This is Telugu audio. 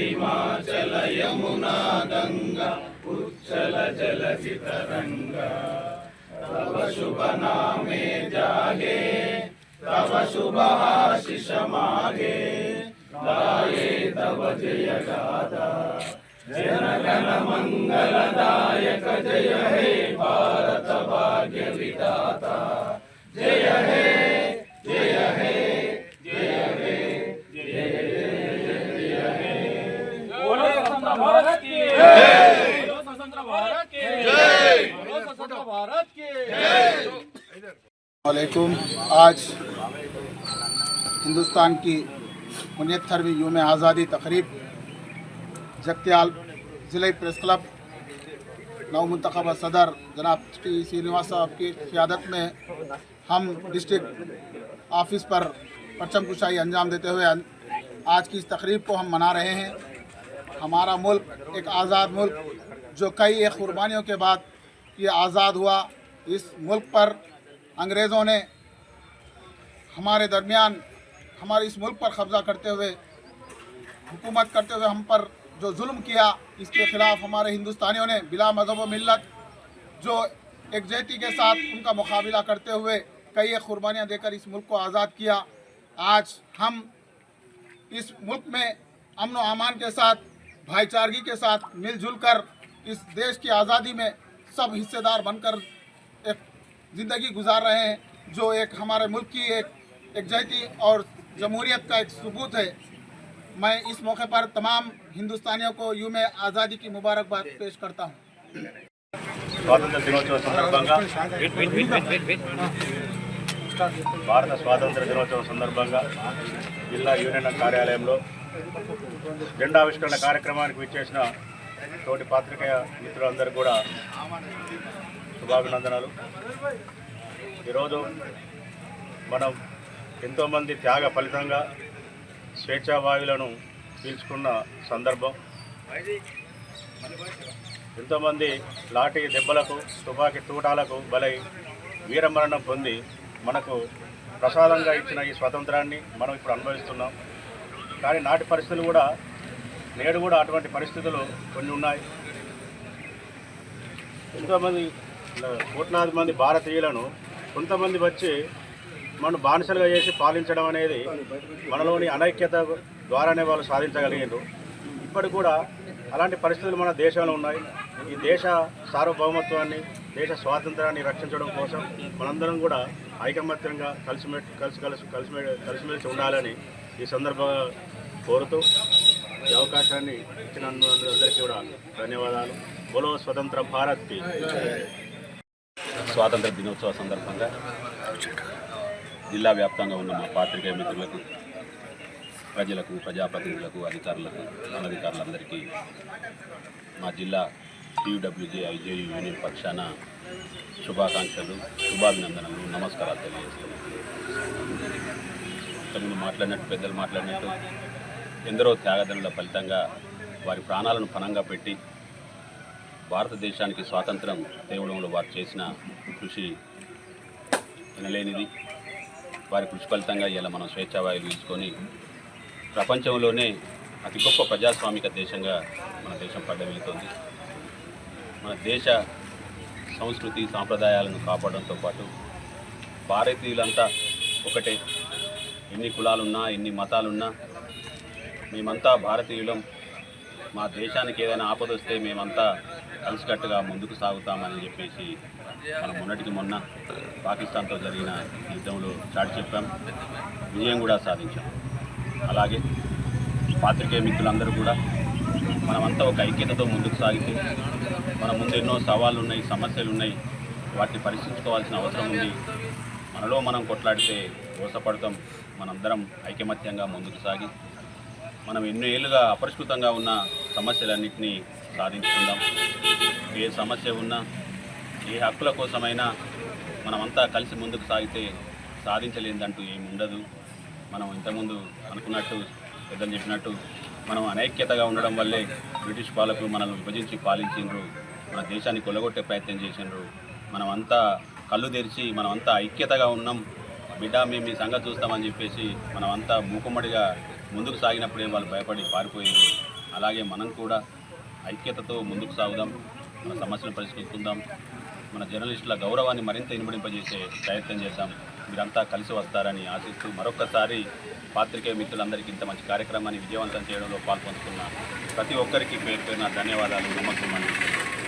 हिमाचल यमुना गंगा उच्छल जल चितरंगा तव शुभ नामे जागे तब शुभ आशिष मागे गाये तव जय गादा मंगल मंगलदायक जय हे भारत भाग्य विदाता वालेकुम। आज हिंदुस्तान की उनहत्तरवीं यूम आज़ादी तकरीब जगत्याल ज़िले प्रेस क्लब नव मुंतखब सदर जनाब श्री श्रीनिवास साहब की क़्यादत में हम डिस्ट्रिक्ट ऑफ़िस पर परचम कुशाई अंजाम देते हुए आज की इस तकरीब को हम मना रहे हैं। हमारा मुल्क एक आज़ाद मुल्क, जो कई एक कुर्बानियों के बाद ये आज़ाद हुआ, इस मुल्क पर अंग्रेज़ों ने हमारे दरमियान, हमारे इस मुल्क पर कब्ज़ा करते हुए, हुकूमत करते हुए हम पर जो जुल्म किया, इसके ख़िलाफ़ हमारे हिंदुस्तानियों ने बिला मज़हब मिलत जो एकजहती के साथ उनका मुकाबला करते हुए कई कुर्बानियाँ देकर इस मुल्क को आज़ाद किया। आज हम इस मुल्क में अमन अमान के साथ, भाईचारगी के साथ मिलजुल कर इस देश की आज़ादी में सब हिस्सेदार बनकर ज़िंदगी गुजार रहे हैं जो एक हमारे मुल्क की एक एकजहती और जमहूरियत का एक सबूत है मैं इस मौके पर तमाम हिंदुस्तानियों को यूम आज़ादी की मुबारकबाद पेश करता हूँ స్వాతంత్ర దినోత్సవ సందర్భంగా భారత స్వాతంత్ర దినోత్సవం సందర్భంగా జిల్లా యూనియన్ కార్యాలయంలో జెండావిష్కరణ కార్యక్రమానికి విచ్చేసిన తోటి పాత్రికేయ మిత్రులందరూ కూడా శుభాభినందనలు. ఈరోజు మనం ఎంతోమంది త్యాగ ఫలితంగా స్వేచ్ఛావాయులను పీల్చుకున్న సందర్భం. ఎంతోమంది లాఠీ దెబ్బలకు తుపాకీ తూటాలకు బలై వీరమరణం పొంది మనకు ప్రసాదంగా ఇచ్చిన ఈ స్వాతంత్రాన్ని మనం ఇప్పుడు అనుభవిస్తున్నాం. కానీ నాటి పరిస్థితులు కూడా నేడు కూడా అటువంటి పరిస్థితులు కొన్ని ఉన్నాయి. ఎంతోమంది కోట్లాది మంది భారతీయులను కొంతమంది వచ్చి మనం బానిసలుగా చేసి పాలించడం అనేది మనలోని అనైక్యత ద్వారానే వాళ్ళు సాధించగలిగారు ఇప్పటికి కూడా అలాంటి పరిస్థితులు మన దేశంలో ఉన్నాయి. ఈ దేశ సార్వభౌమత్వాన్ని దేశ స్వాతంత్రాన్ని రక్షించడం కోసం మనందరం కూడా ఐకమత్యంగా కలిసిమెట్ కలిసి కలిసి కలిసి కలిసిమెలిసి ఉండాలని ఈ సందర్భంగా కోరుతూ ఈ అవకాశాన్ని ఇచ్చిన అందరికీ కూడా ధన్యవాదాలు. బోలో స్వతంత్ర భారత్కి స్వాతంత్ర దినోత్సవ సందర్భంగా జిల్లా వ్యాప్తంగా ఉన్న మా పాత్రికేయ మిత్రులకు ప్రజలకు ప్రజాప్రతినిధులకు అధికారులకు అనధికారులందరికీ మా జిల్లా టీయూడబ్ల్యూజే ఐజేయు యూనియన్ పక్షాన శుభాకాంక్షలు శుభాభినందనలు నమస్కారాలు తెలియజేస్తున్నాను ఇంతకుముందు మాట్లాడినట్టు పెద్దలు మాట్లాడినట్టు ఎందరో త్యాగదనుల ఫలితంగా వారి ప్రాణాలను పణంగా పెట్టి భారతదేశానికి స్వాతంత్రం తేవడంలో వారు చేసిన కృషి వినలేనిది. వారి కృషి ఫలితంగా ఇలా మనం స్వేచ్ఛావాయులు తీసుకొని ప్రపంచంలోనే అతి గొప్ప ప్రజాస్వామిక దేశంగా మన దేశం పడ్డవెళ్తోంది మన దేశ సంస్కృతి సాంప్రదాయాలను కాపాడడంతో పాటు భారతీయులంతా ఒకటే. ఎన్ని కులాలున్నా ఎన్ని మతాలున్నా మేమంతా భారతీయులం. మా దేశానికి ఏదైనా ఆపద వస్తే మేమంతా కలిసికట్టుగా ముందుకు సాగుతామని చెప్పేసి మనం మొన్నటికి మొన్న పాకిస్తాన్తో జరిగిన యుద్ధంలో చాటి చెప్పాం. విజయం కూడా సాధించాం. అలాగే పాత్రికేయ మిత్రులందరూ కూడా మనమంతా ఒక ఐక్యతతో ముందుకు సాగితే మన ముందు ఎన్నో సవాళ్ళు ఉన్నాయి సమస్యలు ఉన్నాయి వాటిని పరిశీలించుకోవాల్సిన అవసరం ఉంది. మనలో మనం కొట్లాడితే దోసపడతాం మనందరం ఐకమత్యంగా ముందుకు సాగి మనం ఎన్నో ఏళ్ళుగా అపరిష్కృతంగా ఉన్న సమస్యలన్నింటినీ సాధించుకుందాం. ఏ సమస్య ఉన్నా ఏ హక్కుల కోసమైనా మనమంతా కలిసి ముందుకు సాగితే సాధించలేదంటూ ఏమి ఉండదు మనం ఇంతకుముందు అనుకున్నట్టు పెద్దలు చెప్పినట్టు మనం అనైక్యతగా ఉండడం వల్లే బ్రిటిష్ పాలకులు మనల్ని విభజించి పాలించిండ్రు మన దేశాన్ని కొలగొట్టే ప్రయత్నం చేసిండ్రు. మనమంతా కళ్ళు తెరిచి మనమంతా ఐక్యతగా ఉన్నాం. బిడ్డ మేము మీ సంగతి చూస్తామని చెప్పేసి మనమంతా మూకుమ్మడిగా ముందుకు సాగినప్పుడే వాళ్ళు భయపడి పారిపోయారు అలాగే మనం కూడా ఐక్యతతో ముందుకు సాగుదాం మన సమస్యలను పరిష్కరించుకుందాం మన జర్నలిస్టుల గౌరవాన్ని మరింత ఇనుమడింపజేసే ప్రయత్నం చేశాం. మీరంతా కలిసి వస్తారని ఆశిస్తూ మరొక్కసారి పాత్రికేయ మిత్రులందరికీ ఇంత మంచి కార్యక్రమాన్ని విజయవంతం చేయడంలో పాల్పంచుకున్న ప్రతి ఒక్కరికి పేరు పేరున ధన్యవాదాలు. నమ్మకం